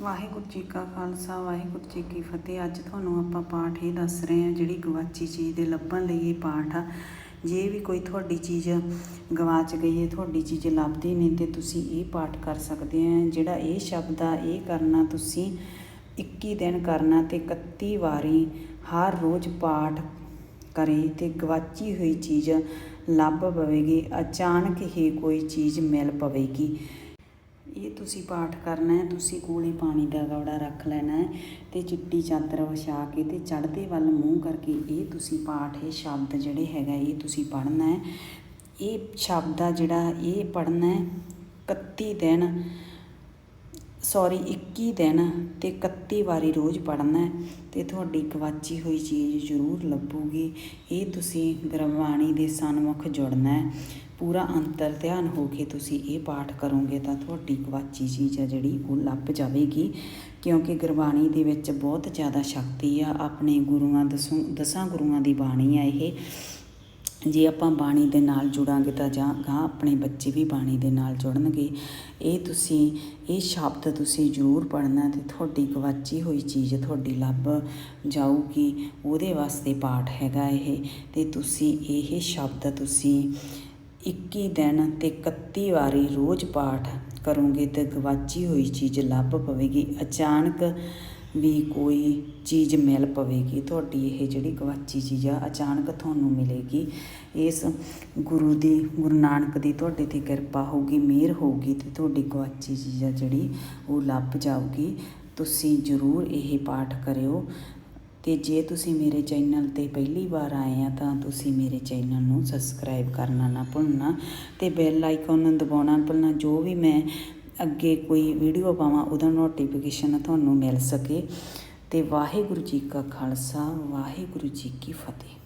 ਵਾਹਿਗੁਰੂ ਜੀ ਕਾ ਖਾਲਸਾ, ਵਾਹਿਗੁਰੂ ਜੀ ਕੀ ਫਤਿਹ। ਅੱਜ ਤੁਹਾਨੂੰ ਆਪਾਂ ਪਾਠ ਇਹ ਦੱਸ ਰਹੇ ਹਾਂ, ਜਿਹੜੀ ਗਵਾਚੀ ਚੀਜ਼ ਦੇ ਲੱਭਣ ਲਈ ਇਹ ਪਾਠ ਆ। ਜੇ ਵੀ ਕੋਈ ਤੁਹਾਡੀ ਚੀਜ਼ ਗਵਾਚ ਗਈ ਹੈ, ਤੁਹਾਡੀ ਚੀਜ਼ ਲੱਭਦੀ ਨਹੀਂ, ਤੇ ਤੁਸੀਂ ਇਹ ਪਾਠ ਕਰ ਸਕਦੇ ਆ ਜਿਹੜਾ ਇਹ ਸ਼ਬਦ ਆ, ਇਹ ਕਰਨਾ ਤੁਸੀਂ 21 ਦਿਨ ਕਰਨਾ ਤੇ 31 ਵਾਰੀ ਹਰ ਰੋਜ਼ ਪਾਠ ਕਰੇ ਤੇ ਗਵਾਚੀ ਹੋਈ ਚੀਜ਼ ਲੱਭ ਪਵੇਗੀ, ਅਚਾਨਕ ਹੀ ਕੋਈ ਚੀਜ਼ ਮਿਲ ਪਵੇਗੀ। ਇਹ ਤੁਸੀਂ ਪਾਠ ਕਰਨਾ ਹੈ, ਤੁਸੀਂ ਕੋਲੇ ਪਾਣੀ ਦਾ ਗਵੜਾ ਰੱਖ ਲੈਣਾ ਹੈ ਤੇ ਚਿੱਟੀ ਚਾਦਰ ਵਿਛਾ ਕੇ ਤੇ ਚੜ੍ਹਦੇ ਵੱਲ ਮੂੰਹ ਕਰਕੇ ਇਹ ਤੁਸੀਂ ਪਾਠ, ਇਹ ਸ਼ਬਦ ਜਿਹੜੇ ਹੈਗਾ ਇਹ ਤੁਸੀਂ ਪੜ੍ਹਨਾ ਹੈ। ਇਹ ਸ਼ਬਦ ਆ ਜਿਹੜਾ ਇਹ ਪੜ੍ਹਨਾ ਹੈ 31 ਦਿਨ ਸੌਰੀ 21 ਦਿਨ ਤੇ 31 ਵਾਰੀ ਰੋਜ਼ ਪੜ੍ਹਨਾ ਹੈ ਤੇ ਤੁਹਾਡੀ ਗਵਾਚੀ ਹੋਈ ਚੀਜ਼ ਜ਼ਰੂਰ ਲੱਭੂਗੀ। ਇਹ ਤੁਸੀਂ ਗੁਰਬਾਣੀ ਦੇ ਸਨਮੁਖ ਜੁੜਨਾ ਹੈ। ਪੂਰਾ ਅੰਤਰ ਧਿਆਨ ਹੋ ਕੇ ਤੁਸੀਂ ਇਹ ਪਾਠ ਕਰੋਗੇ ਤਾਂ ਤੁਹਾਡੀ ਗਵਾਚੀ ਚੀਜ਼ ਆ ਜਿਹੜੀ ਉਹ ਲੱਭ ਜਾਵੇਗੀ। ਕਿਉਂਕਿ ਗੁਰਬਾਣੀ ਦੇ ਵਿੱਚ ਬਹੁਤ ਜ਼ਿਆਦਾ ਸ਼ਕਤੀ ਆ, ਆਪਣੇ ਗੁਰੂਆਂ ਦਸੋਂ, ਦਸਾਂ ਗੁਰੂਆਂ ਦੀ ਬਾਣੀ ਆ ਇਹ। ਜੇ ਆਪਾਂ ਬਾਣੀ ਦੇ ਨਾਲ ਜੁੜਾਂਗੇ ਤਾਂ ਜਾਂ ਗਾਂ ਆਪਣੇ ਬੱਚੇ ਵੀ ਬਾਣੀ ਦੇ ਨਾਲ ਜੁੜਨਗੇ। ਇਹ ਤੁਸੀਂ, ਇਹ ਸ਼ਬਦ ਤੁਸੀਂ ਜ਼ਰੂਰ ਪੜ੍ਹਨਾ ਤੇ ਤੁਹਾਡੀ ਗਵਾਚੀ ਹੋਈ ਚੀਜ਼ ਤੁਹਾਡੀ ਲੱਭ ਜਾਊਗੀ। ਉਹਦੇ ਵਾਸਤੇ ਪਾਠ ਹੈਗਾ ਇਹ ਤੇ ਤੁਸੀਂ ਇਹ ਸ਼ਬਦ ਤੁਸੀਂ 21 ਦਿਨ ਤੇ 31 ਵਾਰੀ ਰੋਜ਼ ਪਾਠ ਕਰੋਗੇ ਤੇ ਗਵਾਚੀ ਹੋਈ ਚੀਜ਼ ਲੱਭ ਪਵੇਗੀ। ਅਚਾਨਕ ਵੀ ਕੋਈ ਚੀਜ਼ ਮਿਲ ਪਵੇਗੀ। ਤੁਹਾਡੀ ਇਹ ਜਿਹੜੀ ਗਵਾਚੀ ਚੀਜ਼ ਆ, ਅਚਾਨਕ ਤੁਹਾਨੂੰ ਮਿਲੇਗੀ। ਇਸ ਗੁਰੂ ਦੀ, ਗੁਰੂ ਨਾਨਕ ਦੀ ਤੁਹਾਡੇ ਤੇ ਕਿਰਪਾ ਹੋਊਗੀ, ਮਿਹਰ ਹੋਊਗੀ ਤੇ ਤੁਹਾਡੀ ਗਵਾਚੀ ਚੀਜ਼ ਆ ਜਿਹੜੀ ਉਹ ਲੱਭ ਜਾਊਗੀ। ਤੁਸੀਂ ਜ਼ਰੂਰ ਇਹ ਪਾਠ ਕਰਿਓ। ਤੇ ਜੇ ਤੁਸੀਂ ਮੇਰੇ ਚੈਨਲ ਤੇ ਪਹਿਲੀ ਵਾਰ ਆਏ ਆ ਤਾਂ ਤੁਸੀਂ ਮੇਰੇ ਚੈਨਲ ਨੂੰ ਸਬਸਕ੍ਰਾਈਬ ਕਰਨਾ ਨਾ ਭੁੱਲਣਾ ਤੇ ਬੈਲ ਆਈਕਨ ਨੂੰ ਦਬਾਉਣਾ ਨਾ ਭੁੱਲਣਾ, ਜੋ ਵੀ ਮੈਂ ਅੱਗੇ ਕੋਈ ਵੀਡੀਓ ਪਾਵਾਂ ਉਹਦਾ ਨੋਟੀਫਿਕੇਸ਼ਨ ਤੁਹਾਨੂੰ ਮਿਲ ਸਕੇ। ਤੇ ਵਾਹਿਗੁਰੂ ਜੀ ਕਾ ਖਾਲਸਾ, ਵਾਹਿਗੁਰੂ ਜੀ ਕੀ ਫਤਿਹ।